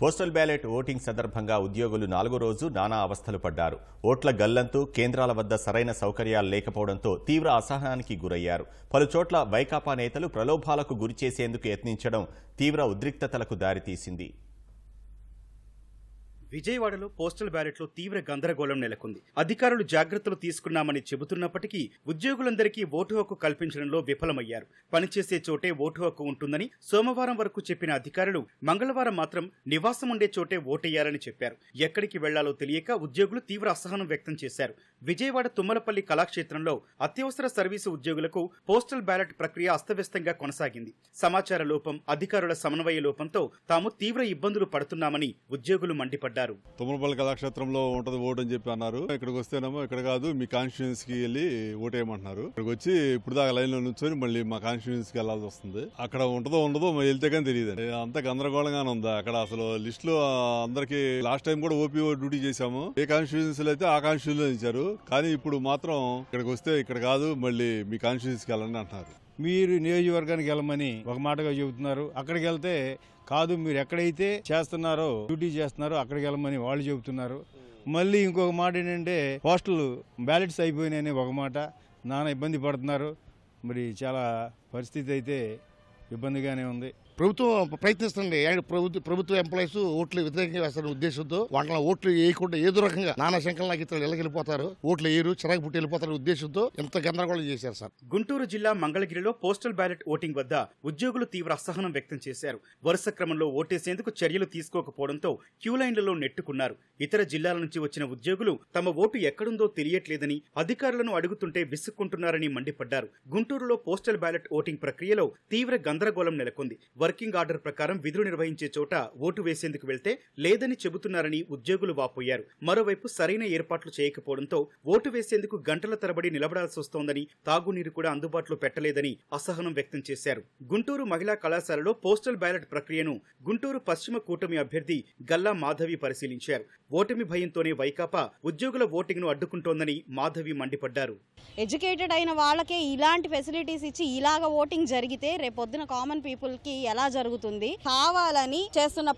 Postal ballot voting సందర్భంగా ఉద్యోగులు నాలుగో రోజు నానా అవస్థలు పడ్డారు. ఓట్ల గల్లంతు కేంద్రాల వద్ద సరైన సౌకర్యాలు లేకపోవడంతో తీవ్ర అసహనానికి గురయ్యారు. పలుచోట్ల వైకాపా నేతలు ప్రలోభాలకు గురిచేసేందుకు యత్నించడం తీవ్ర ఉద్రిక్తతలకు దారితీసింది. విజయవాడలో పోస్టల్ బ్యాలెట్లో తీవ్ర గందరగోళం నెలకొంది. అధికారులు జాగ్రత్తలు తీసుకున్నామని చెబుతున్నప్పటికీ ఉద్యోగులందరికీ ఓటు హక్కు కల్పించడంలో విఫలమయ్యారు. పనిచేసే చోటే ఓటు హక్కు ఉంటుందని సోమవారం వరకు చెప్పిన అధికారులు మంగళవారం మాత్రం నివాసం ఉండే చోటే ఓటేయాలని చెప్పారు. ఎక్కడికి వెళ్ళాలో తెలియక ఉద్యోగులు తీవ్ర అసహనం వ్యక్తం చేశారు. విజయవాడ తుమ్మలపల్లి కళాక్షేత్రంలో అత్యవసర సర్వీసు ఉద్యోగులకు పోస్టల్ బ్యాలెట్ ప్రక్రియ అస్తవ్యస్తంగా కొనసాగింది. సమాచార లోపం అధికారుల సమన్వయ లోపంతో తాము తీవ్ర ఇబ్బందులు పడుతున్నామని ఉద్యోగులు మండిపడ్డారు. తుమ్మలపల్లి కళాక్షేత్రంలో ఉంటది ఓటు అని చెప్పి అన్నారు. ఇక్కడికి వస్తేనేమో ఇక్కడ కాదు మీ కాన్స్టిట్యూన్స్కి వెళ్ళి ఓటేయమంటున్నారు. ఇక్కడికి వచ్చి ఇప్పుడు దాకా లైన్లో నుంచొని మళ్ళీ మా కాన్స్టిట్యూన్స్కి వెళ్ళాల్సి వస్తుంది. అక్కడ ఉంటదో ఉండదో వెళ్తే కానీ తెలియదు అంత గందరగోళంగానే ఉంది? అక్కడ అసలు లిస్ట్లో అందరికి లాస్ట్ టైం కూడా ఓపీఓ డ్యూటీ చేశాము. ఏ కాన్స్టిట్యూన్స్ అయితే ఆ కాన్స్టిట్యూన్స్ ఇచ్చారు కానీ ఇప్పుడు మాత్రం ఇక్కడికి వస్తే ఇక్కడ కాదు మళ్ళీ మీ కాన్స్టిట్యూన్స్కి వెళ్ళండి అంటున్నారు. మీరు నియోజకవర్గానికి వెళ్ళమని ఒక మాటగా చెబుతున్నారు. అక్కడికి వెళ్తే కాదు మీరు ఎక్కడైతే చేస్తున్నారో డ్యూటీ చేస్తున్నారో అక్కడికి వెళ్ళమని వాళ్ళు చెబుతున్నారు. మళ్ళీ ఇంకొక మాట ఏంటంటే పోస్టల్ బ్యాలెట్స్ అయిపోయినాయని ఒక మాట. నానా ఇబ్బంది పడుతున్నారు. మరి చాలా పరిస్థితి అయితే ఇబ్బందిగానే ఉంది. ప్రభుత్వం ప్రయత్నిస్తుంది. ప్రభుత్వ ప్రభుత్వ ఎంప్లాయీస్ ఓట్లు వ్యతిరేకంగా వేస్తున్న ఉద్దేశంతో వాళ్ళ ఓట్లు వేయకుండా ఏదో రకంగా నానా శంకర్ ఇతరులు వెళ్ళిపోతారు ఓట్లు వేయరు చిరాకు పుట్టి వెళ్ళిపోతారు ఉద్దేశంతో ఎంత గందరగోళం చేశారు సార్? గుంటూరు జిల్లా మంగళగిరిలో పోస్టల్ బ్యాలెట్ ఓటింగ్ వద్ద ఉద్యోగులు తీవ్ర అసహనం వ్యక్తం చేశారు. వరుస క్రమంలో ఓటేసేందుకు చర్యలు తీసుకోకపోవడంతో క్యూ లైన్లలో నెట్టుకున్నారు. ఇతర జిల్లాల నుంచి వచ్చిన ఉద్యోగులు తమ ఓటు ఎక్కడుందో తెలియట్లేదని అధికారులను అడుగుతుంటే విసుక్కుంటున్నారని మండిపడ్డారు. గుంటూరులో పోస్టల్ బ్యాలెట్ ఓటింగ్ ప్రక్రియలో తీవ్ర గందరగోళం నెలకొంది. వర్కింగ్ ఆర్డర్ ప్రకారం విధులు నిర్వహించే చోట ఓటు వేసేందుకు వెళ్తే లేదని చెబుతున్నారని ఉద్యోగులు వాపోయారు. మరోవైపు సరైన ఏర్పాట్లు చేయకపోవడంతో ఓటు వేసేందుకు గంటల తరబడి నిలబడాల్సి వస్తోందని తాగునీరు కూడా అందుబాటులో పెట్టలేదని అసహనం వ్యక్తం చేశారు. గుంటూరు మహిళా కళాశాలలో పోస్టల్ బ్యాలెట్ ప్రక్రియను గుంటూరు పశ్చిమ కూటమి అభ్యర్థి గల్లా మాధవి పరిశీలించారు. ఓటమి భయంతోనే వైకాపా ఉద్యోగుల ఓటింగ్ను అడ్డుకుంటోందని మాధవి మండిపడ్డారు. ఎడ్యుకేటెడ్ అయిన వాళ్ళకే ఇలాంటి ఫెసిలిటీస్ ఇచ్చి ఇలాగ ఓటింగ్ జరిగితే రేపొద్దున కామన్ పీపుల్కి ఎలా జరుగుతుంది? కావాలని చేస్తున్న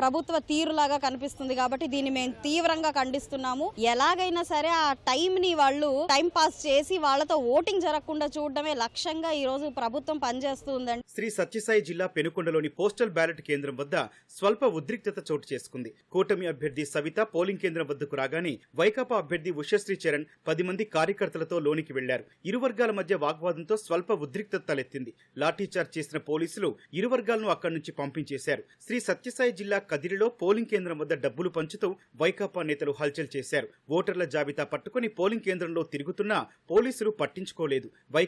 ప్రభుత్వ తీరులాగా కనిపిస్తుంది కాబట్టి దీన్ని మేము తీవ్రంగా ఖండిస్తున్నాము. ఎలాగైనా సరే ఆ టైం ని వాళ్ళు టైం పాస్ చేసి వాళ్ళతో ఓటింగ్ జరగకుండా చూడడమే లక్ష్యంగా ఈ రోజు ప్రభుత్వం పనిచేస్తుందండి. శ్రీ సత్యసాయి జిల్లా పెనుకొండలోని పోస్టల్ బ్యాలెట్ కేంద్రం వద్ద స్వల్ప ఉద్రిక్తత చోటు చేసుకుంది. కూటమి అభ్యర్థి సవిత పోలింగ్ కేంద్రం వద్దకు రాగానే వైకాపా అభ్యర్థి ఉషశ్రీ చరణ్ పది మంది కార్యకర్తలతో లోనికి వెళ్ళారు. ఇరు వర్గాల మధ్య వాగ్వాదంతో స్వల్ప ఉద్రిక్తత తలెత్తింది. లాఠీచార్జ్ చేసిన పోలీసులు ఇరు వర్గాలను అక్కడి నుంచి పంపించేశారు. శ్రీ సత్యసాయి జిల్లా కదిరిలో పోలింగ్ కేంద్రం వద్ద డబ్బులు పంచుతూ వైకాపా నేతలు హల్చల్ చేశారు. ఓటర్ల జాబితా పట్టుకుని పోలింగ్ కేంద్రంలో తిరుగుతున్నా పోలీసులు పట్టించుకోలేదు. వై